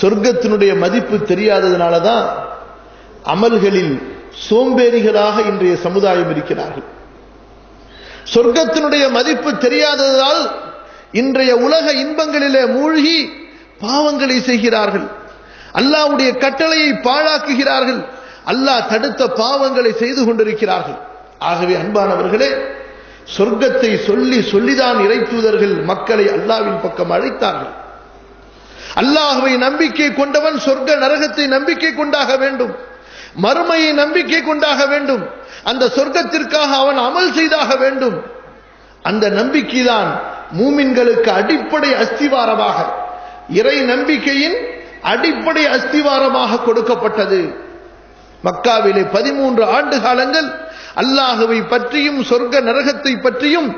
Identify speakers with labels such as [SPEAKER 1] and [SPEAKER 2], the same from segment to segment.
[SPEAKER 1] சொர்க்கத்தினுடைய மதிப்பு தெரியாததுனால தான் அமல்களில் சோம்பேறிகளாக இன்றைய சமுதாயம் இருக்கிறார்கள். சொர்க்கத்தினுடைய மதிப்பு தெரியாததால் இன்றைய உலக இன்பங்களிலே மூழ்கி பாவங்களை செய்கிறார்கள். அல்லாஹ்வுடைய கட்டளையை பாழாக்குகிறார்கள். அல்லாஹ் தடுத்த பாவங்களை செய்து கொண்டிருக்கிறார்கள். ஆகவே அன்பானவர்களே சொர்க்கத்தை சொல்லி சொல்லிதான் இறைத்துதர்கள் மக்களை அல்லாவின் பக்கம் அழைத்தார்கள். அல்லாஹுவை நம்பிக்கை கொண்டவன் சொர்க்க நரகத்தை நம்பிக்கை கொண்டாக வேண்டும். மறுமையை நம்பிக்கை கொண்டாக வேண்டும். அந்த சொர்க்கத்திற்காக அவன் அமல் செய்தாக வேண்டும். அந்த நம்பிக்கைதான் மூமின்களுக்கு அடிப்படை அஸ்திவாரமாக இறை நம்பிக்கையின் அடிப்படை அஸ்திவாரமாக கொடுக்கப்பட்டது. மக்காவிலே பதிமூன்று ஆண்டு காலங்கள் அல்லாஹுவை பற்றியும் சொர்க்க நரகத்தை பற்றியும்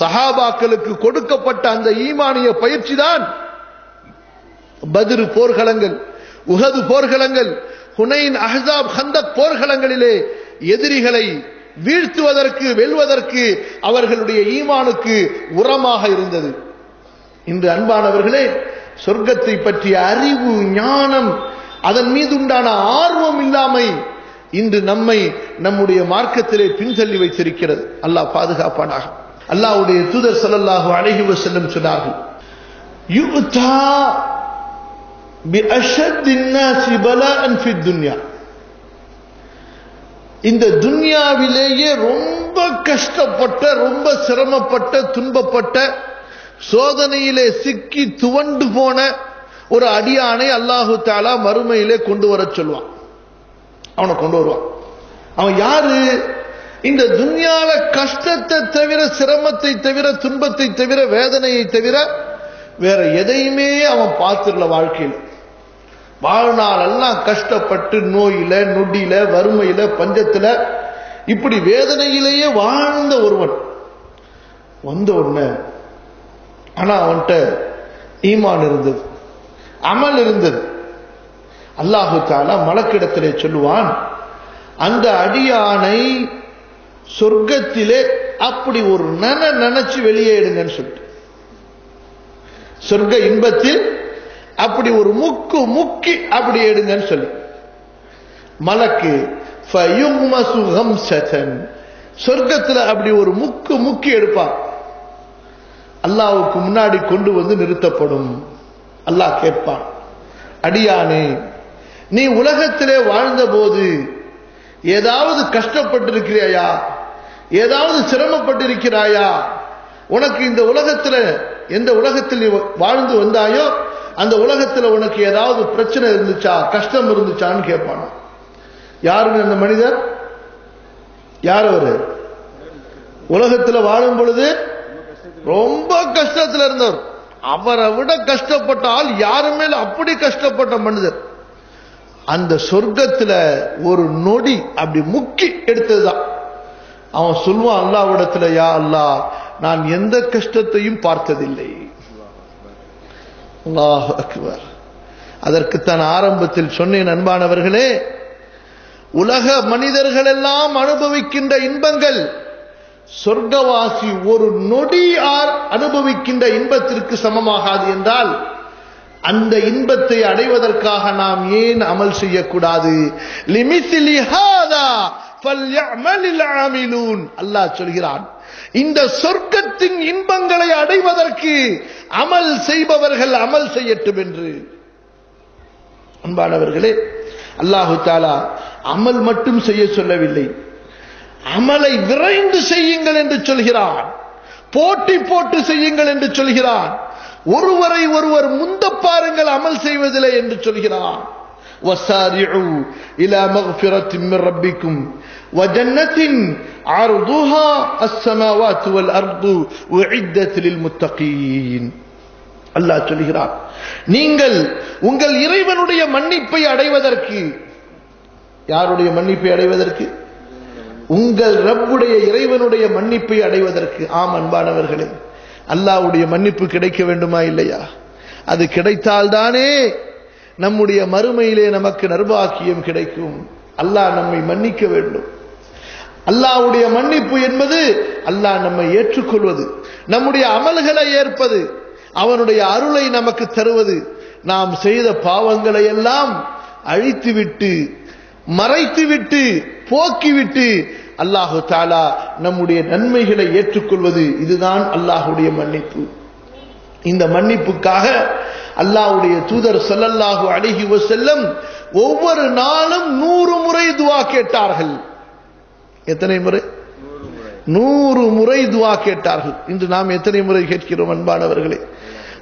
[SPEAKER 1] சஹாபாக்களுக்கு கொடுக்கப்பட்ட அந்த ஈமானிய பயிற்சிதான் பதிரு போர்க்களங்கள் உகது போர்க்களங்கள் ஹுனைன் அஹாப் ஹந்தக் போர்களங்களிலே எதிரிகளை வீழ்த்துவதற்கு வெல்வதற்கு அவர்களுடைய ஈமானுக்கு உரமாக இருந்தது. இன்று அன்பானவர்களே சொர்க்கத்தை பற்றிய அறிவு ஞானம் அதன் மீது உண்டான ஆர்வம் இல்லாமை இன்று நம்மை நம்முடைய மார்க்கத்திலே பின்தள்ளி வைத்திருக்கிறது. அல்லாஹ் பாதுகாப்பானாக. அல்லாஹ்வுடைய தூதர் ஸல்லல்லாஹு அலைஹி செல்லும் சொன்னார்கள் بأشد الناس بلاء في الدنيا இந்த துன்யாவிலேயே ரொம்ப கஷ்டப்பட்ட ரொம்ப சிரமப்பட்ட துன்பப்பட்ட சோதனையிலே சிக்கி துவண்டு போன ஒரு அடியானை அல்லாஹு தாலா மறுமையிலே கொண்டு வர சொல்லுவான் அவனை கொண்டு வருவான் அவன் யாரு இந்த துன்யால கஷ்டத்தை தவிர சிரமத்தை தவிர துன்பத்தை தவிர வேதனையை தவிர வேற எதையுமே அவன் பார்த்துடல வாழ்க்கையில் வாழ்நாள் எல்லாம் கஷ்டப்பட்டு நோயில நொடியில வறுமையில பஞ்சத்துல இப்படி வேதனையிலேயே வாழ்ந்த ஒருவன். வந்த உடனே ஆனா அவன்கிட்ட ஈமான் இருந்தது அமல் இருந்தது. அல்லாஹு தாலா மலக்கிடத்திலே சொல்லுவான் அந்த அடியானை சொர்க்கத்திலே அப்படி ஒரு நன நினைச்சு வெளியே எடுங்கன்னு சொல்லிட்டு. சொர்க்க இன்பத்தில் அப்படி ஒரு முக்கு முக்கி அப்படி எடுங்கன்னு சொல்லி. மலக்கு சொர்க்கத்துல அப்படி ஒரு முக்கு முக்கி எடுப்பான் அல்லாவுக்கு முன்னாடி கொண்டு வந்து நிறுத்தப்படும். அல்லாஹ் கேட்பான் அடியானே நீ உலகத்திலே வாழ்ந்தபோது ஏதாவது கஷ்டப்பட்டிருக்கிறாயா? ஏதாவது சிரமப்பட்டிருக்கிறாயா? உனக்கு இந்த உலகத்துல எந்த உலகத்தில் நீ வாழ்ந்து வந்தாயோ அந்த உலகத்துல உனக்கு ஏதாவது பிரச்சனை இருந்துச்சா கஷ்டம் இருந்துச்சான்னு கேட்பானா? யாருன்னு அந்த மனிதர்? யார் அவரு? உலகத்துல வாழும் பொழுது ரொம்ப கஷ்டத்துல இருந்தவர். அவரை விட கஷ்டப்பட்ட ஆள் யாருமே அப்படி கஷ்டப்பட்ட மனிதர்? அந்த சொர்க்கத்துல ஒரு நொடி அப்படி முக்கி எடுத்ததுதான். அவன் சொல்லுவான் அல்லாவிடத்துல யா அல்லா நான் எந்த கஷ்டத்தையும் பார்த்ததில்லை. அல்லாஹ் அக்பர். அதற்குத்தான் ஆரம்பத்தில் சொன்னேன் அன்பானவர்களே உலக மனிதர்கள் எல்லாம் அனுபவிக்கின்ற இன்பங்கள் சொர்க்கவாசி ஒரு நொடி ஆர் அனுபவிக்கின்ற இன்பத்திற்கு சமமாகாது என்றால் அந்த இன்பத்தை அடைவதற்காக நாம் ஏன் அமல் செய்யக்கூடாது? லிமித்லி ஹாதா அல்லாஹ் சொல்கிறான் இந்த சொர்க்கத்தின் இன்பங்களை அடைவதற்கு அமல் செய்பவர்கள் அமல் செய்யட்டும் என்று அன்பானவர்களே அல்லாஹு தாலா அமல் மட்டும் செய்ய சொல்லவில்லை அமலை விரைந்து செய்யுங்கள் என்று சொல்கிறான் போட்டி போட்டு செய்யுங்கள் என்று சொல்கிறான் ஒருவரை ஒருவர் முந்த பாருங்கள் அமல் செய்வதில்லை என்று சொல்கிறான் وسارعوا إلى مغفرة من ربكم وجنة عرضها السماوات والأرض وعدت للمتقين அல்லாஹ் சொல்கிறார் நீங்கள் உங்கள் இறைவனுடைய மன்னிப்பை அடைவதற்கு யாருடைய மன்னிப்பை அடைவதற்கு உங்கள் ரப்புடைய இறைவனுடைய மன்னிப்பை அடைவதற்கு ஆம் அன்பானவர்களே அல்லாஹ்வுடைய மன்னிப்பு கிடைக்க வேண்டுமா இல்லையா அது கிடைத்தால்தானே நம்முடைய மறுமையிலே நமக்கு நர்பாக்கியம் கிடைக்கும் அல்லாஹ் நம்மை மன்னிக்க வேண்டும் அல்லாவுடைய மன்னிப்பு என்பது அல்லாஹ் நம்மை ஏற்றுக்கொள்வது நம்முடைய அமல்களை ஏற்பது அவனுடைய அருளை நமக்கு தருவது. நாம் செய்த பாவங்களை எல்லாம் அழித்துவிட்டு மறைத்துவிட்டு போக்கிவிட்டு அல்லாஹு தாலா நம்முடைய நன்மைகளை ஏற்றுக்கொள்வது. இதுதான் அல்லாஹுடைய மன்னிப்பு. இந்த மன்னிப்புக்காக அல்லாஹுடைய தூதர் ஸல்லல்லாஹு அழகி செல்லம் ஒவ்வொரு நாளும் நூறு முறை துவா கேட்டார்கள். எத்தனை முறை? நூறு முறை துவா கேட்டார்கள். இன்று நாம் எத்தனை முறை கேட்கிறோம் அன்பானவர்களே?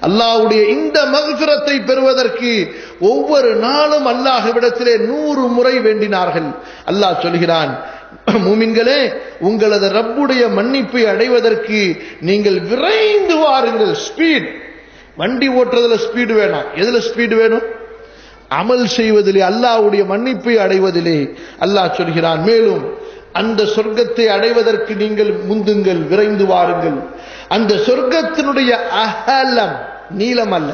[SPEAKER 1] அல்லாஹ்வுடைய இந்த மகசுரத்தை பெறுவதற்கு ஒவ்வொரு நாளும் அல்லாஹ்விடத்திலே நூறு முறை வேண்டினார்கள். அல்லாஹ் சொல்கிறான் மூமின்களே உங்களது ரப்புடைய மன்னிப்பை அடைவதற்கு நீங்கள் விரைந்து வாருங்கள். ஸ்பீட் வண்டி ஓட்டுறதுல ஸ்பீடு வேணாம். எதுல ஸ்பீடு வேணும்? அமல் செய்வதிலே அல்லாவுடைய மன்னிப்பை அடைவதிலே. அல்லாஹ் சொல்கிறான் மேலும் அந்த சொர்க்கத்தை அடைவதற்கு நீங்கள் முந்துங்கள் விரைந்து வாருங்கள். அந்த சொர்க்கத்தினுடைய அகலம் நீளம் அல்ல.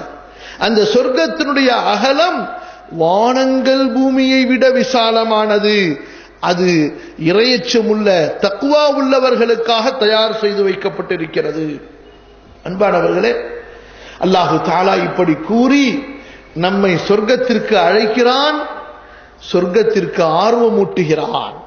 [SPEAKER 1] அந்த சொர்க்கத்தினுடைய அகலம் வானங்கள் பூமியை விட விசாலமானது. அது இரையச்சமுள்ள தக்குவா உள்ளவர்களுக்காக தயார் செய்து வைக்கப்பட்டிருக்கிறது. அன்பானவர்களே அல்லாஹு தாலா இப்படி கூறி நம்மை சொர்க்கத்திற்கு அழைக்கிறான் சொர்க்கத்திற்கு ஆர்வமூட்டுகிறான்.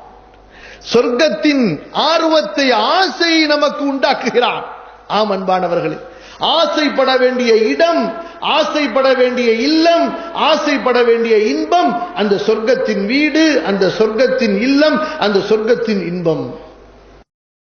[SPEAKER 1] சொர்க்கத்தின் ஆர்வத்தை ஆசையை நமக்கு உண்டாக்குகிறான் ஆம் அன்பானவர்களே. ஆசைப்பட வேண்டிய இடம் ஆசைப்பட வேண்டிய இல்லம் ஆசைப்பட வேண்டிய இன்பம் அந்த சொர்க்கத்தின் வீடு அந்த சொர்க்கத்தின் இல்லம் அந்த சொர்க்கத்தின் இன்பம்.